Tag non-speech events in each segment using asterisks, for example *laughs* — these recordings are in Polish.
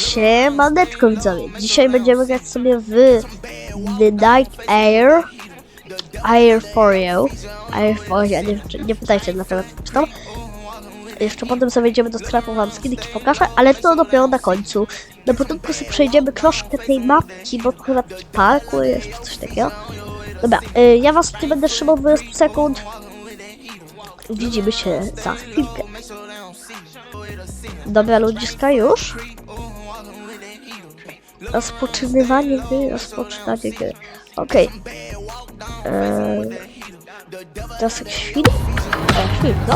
Siemaneczko widzowie, dzisiaj będziemy grać sobie w The Night Air. Air for You. Air for You, nie, nie pytajcie dlaczego tak czytam. Jeszcze potem sobie wejdziemy do sklepu, wam skinki pokażę, ale to dopiero na końcu. Na początku sobie przejdziemy troszkę tej mapki, bo taki parkour jest, coś takiego. Dobra, y, ja was tu będę trzymał 20 sekund. Widzimy się za chwilkę. Dobra ludziska, już? Rozpoczynywanie gry, rozpoczynanie gry. Okej. Eee, teraz film? O, film, no.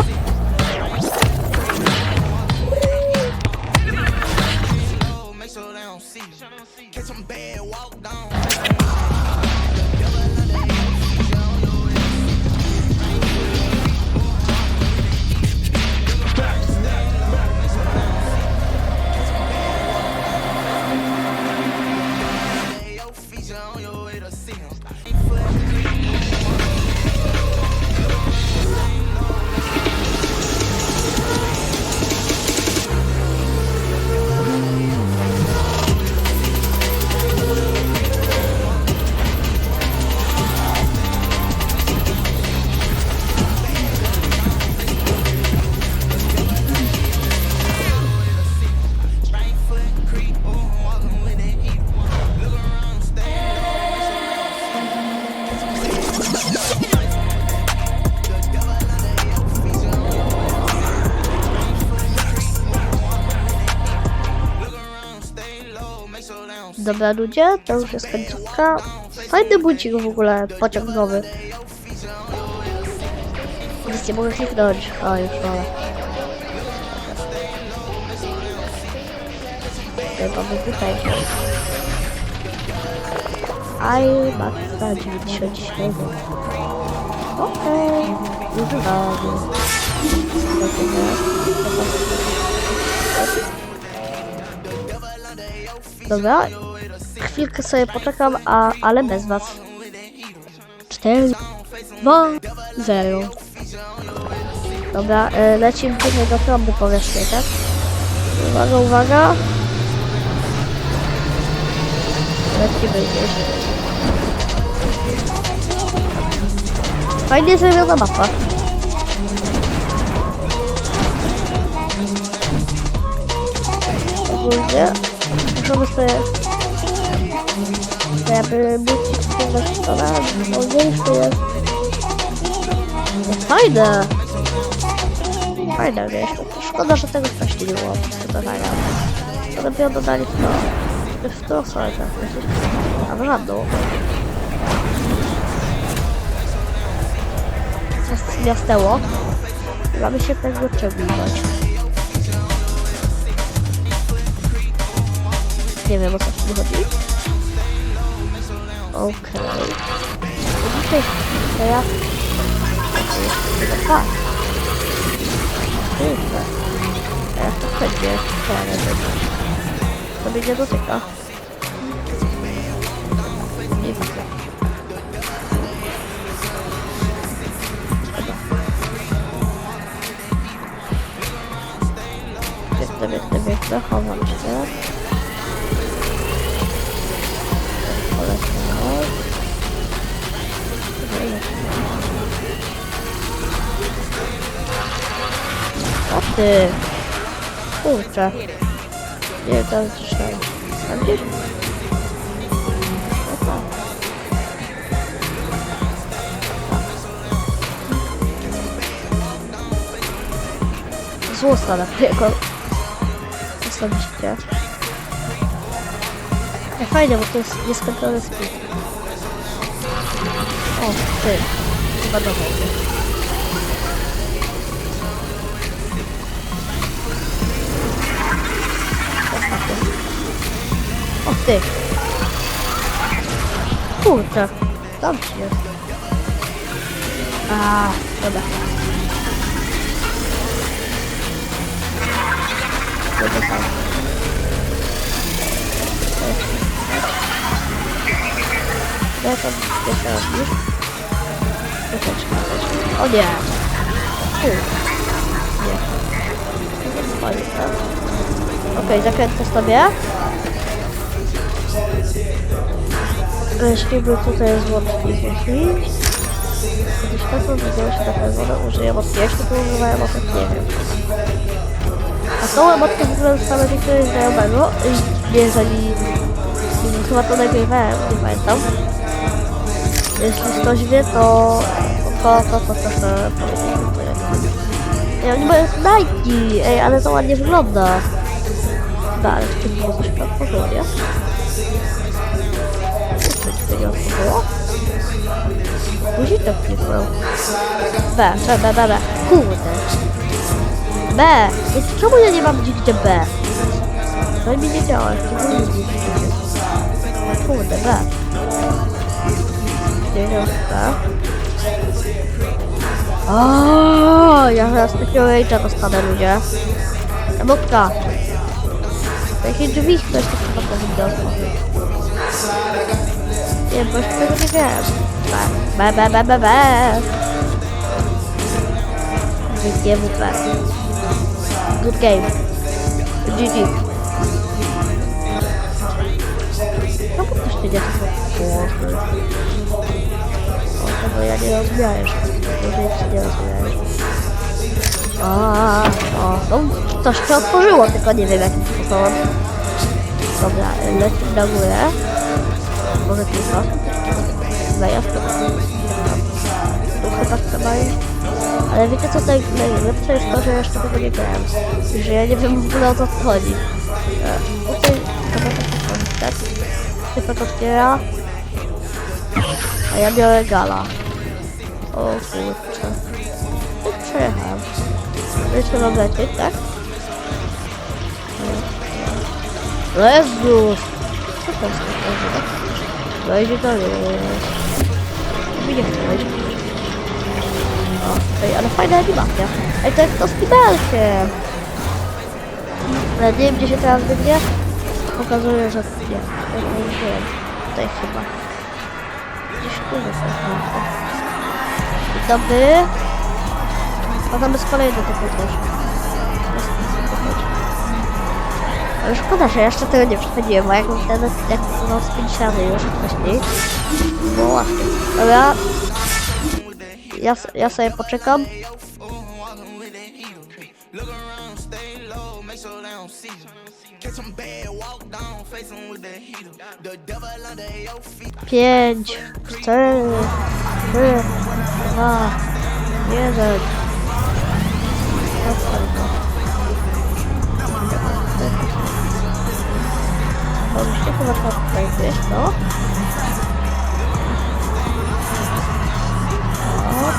Dobra ludzie, to już jest końcówka. Fajny budzik w ogóle, pociąg nowy. Nic nie mogę kliknąć. O, już wolę. Tutaj mamy tutaj. Aj, Maxa 97. Okej, używamy. Dobra, chwilkę sobie poczekam, a, ale bez was. 4, 2, 0. Dobra, e, lecimy tutaj do trąby powierzchni, tak? Uwaga, uwaga. Lecimy gdzieś. Fajnie zrobiona mapa. Ogólnie możemy sobie jakby być z tego stole, mniejszy jest. jest fajne! Fajne to szkoda, że tego wcześniej nie było przygotowania. To dopiero dodali w to, w to sobie, tak, a w żadną. Miasteło. Mamy się tego czegoś. Nie wiem o co tu chodzi. Okej. To Dzisiaj teraz... Chyba tak. Kurde. Teraz to będzie. Ale będzie. To mnie nie dotyka. Nie widzę. Biegnę, biegnę, biegnę, chowam się. Ty! Kurczę. Nie, to jest dzisiaj. A gdzieś? O tak. Zło stale, jako... Postawicie. Ej, fajne, bo to jest nieskończony speed. O, ty. Chyba dobrze. Ty. Kurczę. Tam ci jest. A, dobra. Dobra, tam. Ja tam jeszcze raz już. Troszeczkę. O nie! U. Nie. Tak? Okej, zakręcę sobie. By tutaj jest włącznik jakiś. Światło widziało się na wodę, użyję mocniej. Jeśli to używałem mocy, nie wiem. A tą emotkę w ogóle dostałem jakiegoś znajomego jeżeli chyba to nagrywałem, nie pamiętam. Jeśli ktoś wie, to to, to, to to jak. Ja nie mają znajki, ej, ale to ładnie wygląda. Da, ale w tym było coś tam porządnie. Guzik tak nie był. B, B, B, B, B. Kurde. B! Więc czemu ja nie mam nigdzie B? No mi nie działa. Kurde, B. Dziewiątka. O, ja teraz takiego rage'a dostanę, ludzie. Emotka. Jakie drzwi ktoś tak chyba powinien otworzyć. Nie, bo jeszcze tego nie wiem. B, B, B, B, B. GWP. Good game. GG. No po prostu nie to O, tego ja nie rozmawiałem. Może jeszcze nie rozmawiałem. A, o, no, coś się otworzyło, tylko nie wiem jakim sposobem. Dobra, lecimy na górę. Może tylko. Zajazd to chyba iść. Ale wiecie co naj, najlepsze jest to, że jeszcze tego nie grałem. I że ja nie wiem w ogóle o co chodzi. E, Tutaj chyba tak wchodzi, tak? Typek otwiera. A ja biorę gala. O kurczę. No przejechałem. Jeszcze lecieć, tak? Jezus! Co tam jest takiego? Wejdzie dalej. Nie chcę wejść. O, ej, ale fajna animacja. Ej, to jest to z kibelkiem. Ale nie wiem, gdzie się teraz biegnie. Pokazuje, że nie. Wiem. Tutaj chyba. Gdzieś tu jest naprawdę. Dzień dobry. A tam jest kolejny taki coś. Ale szkoda, że jeszcze tego nie przechodziłem, bo jakbym wtedy jak no, z 5 razy już wcześniej. Było łatwiej. Dobra. Ja, ja sobie poczekam. Look around, stay low, make wiesz, no. O.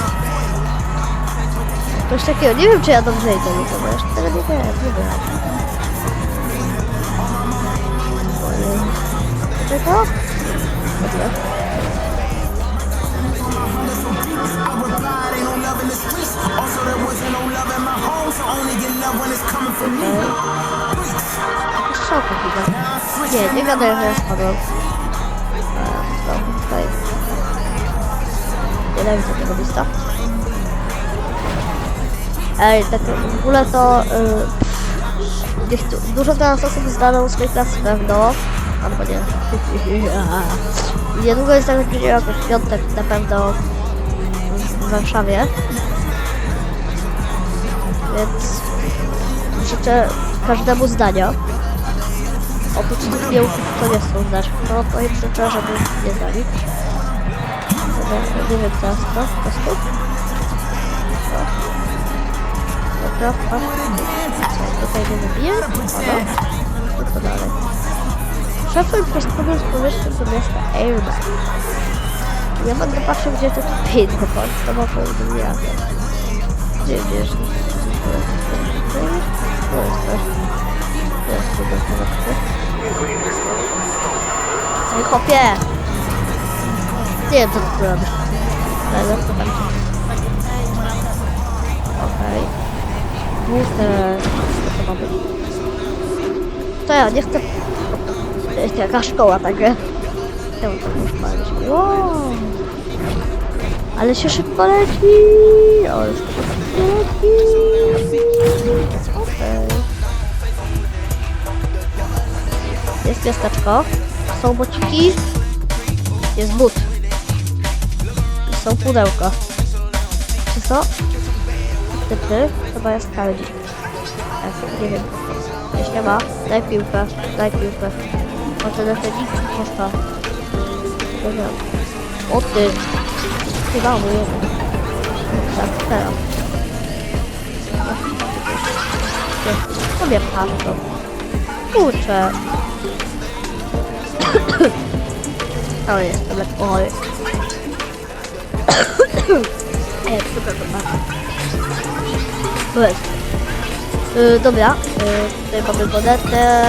Coś takiego, nie wiem czy ja dobrze idę, nie bo jeszcze tego nie wiem, nie wiem. Czego? Dobra. Nie, nie gadaj, że spadłem. No, tutaj. Nienawidzę tego lista. Ej, tak w ogóle to... Y, gdzieś tu, dużo teraz osób zdaną swój klas pewno. Albo nie. *laughs* Niedługo jest tak jak jakoś piątek na pewno w Warszawie. Więc życzę każdemu zdania. Oprócz tych piełków, to nie są zdać. No to im życzę, żeby nie zdali. Dobra, nie wiem teraz to, po prostu. Dobra, patrz. Tutaj nie wybiję? Dobra. Co dalej? Szefem postanowił spowierzchnię do miasta Airbag. Ja będę patrzył, gdzie to tu pin do końca, bo to nie jadę. Gdzie wiesz? To jest coś. To jest chyba kawałek. Ej, chłopie! Nie wiem, co ty robisz. Ale co tam Okej. Muszę... Co to ma? To ja, nie chcę... To jest jaka szkoła, także... Czemu to już palić? Wow! Ale się szybko leci! O, już szybko leci! Okej. Jest miasteczko. Są bociki. Jest but. Są pudełka. Czy co? Typy? Chyba jest Kaldi. Tak, nie wiem. Jeśli ma, daj piłkę. Daj piłkę. Może na ten nikt posta. Dobra. O ty. Chyba mu jeden. Tak, teraz. Sobie patrzą. Kurczę. O, jestem lekko chory. Ej, super, dobra. Bez. Yy, dobra, yy, tutaj mamy monetę.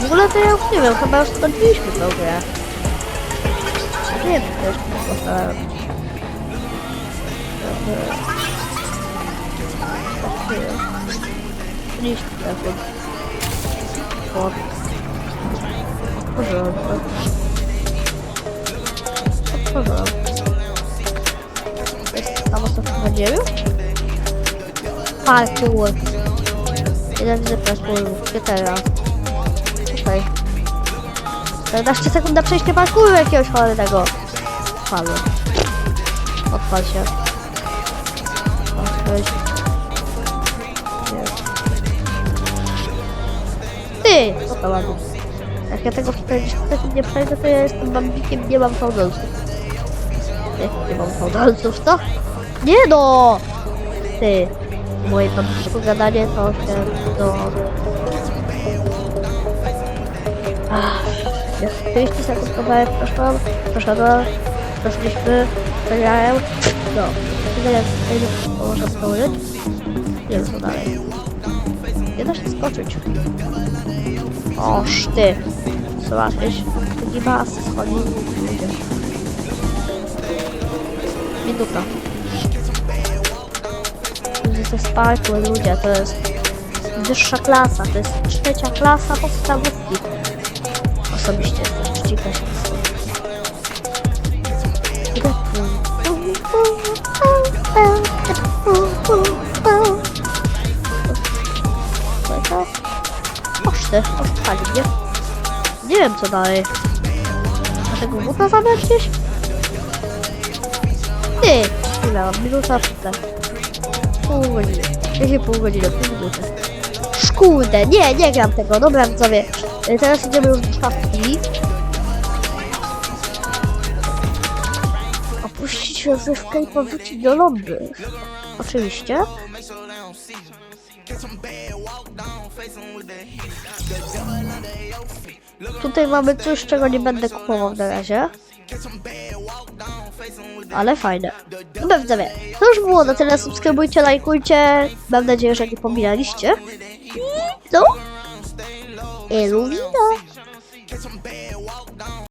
W ogóle to ja już nie wiem, chyba już skończyliśmy tę grę. Nie wiem, czy to nie postałem. Liść telefon. O. Porządku. Porządku. To jest samo co w podziemiu? Parkour. Jeden z parkourów. Gdzie teraz? Tutaj. 14 sekund na przejście parkouru jakiegoś cholernego. Odpalę. Odpal się. Odpalć. Ty! Ładnie. Jak ja tego 40 sekund nie przejdę, to ja jestem bambikiem, nie mam fałdolców. Nie, nie mam fałdolców, co? Nie no! Ty. Moje bambiku gadanie to się do... Ach, jest 30 sekund kawałek przeszłam, przeszedłem, przeszliśmy, przegrałem. No, tyle jest, można skończyć. Nie wiem co dalej. Nie da się skoczyć. Oż ty. Zobaczysz, taki bas schodzi. Minuta. Ludzie to jest ludzie, to jest wyższa klasa, to jest trzecia klasa podstawówki. Osobiście się z tym. Co? Koszty, odpali mnie. Nie wiem co dalej. A tego buta zabrać gdzieś? Ty! Ile mam? Minuta tutaj. Pół godziny. Jakie pół godziny? Pół minuty. Szkółde, nie, nie gram tego. Dobra, widzowie. Y, Teraz idziemy już do szafki. Opuścić rozrywkę i powrócić do lobby. Oczywiście. Tutaj mamy coś, czego nie będę kupował na razie. Ale fajne. Dobra widzowie, to już było na tyle. Subskrybujcie, lajkujcie. Mam nadzieję, że nie pominęliście. I no. Elumina.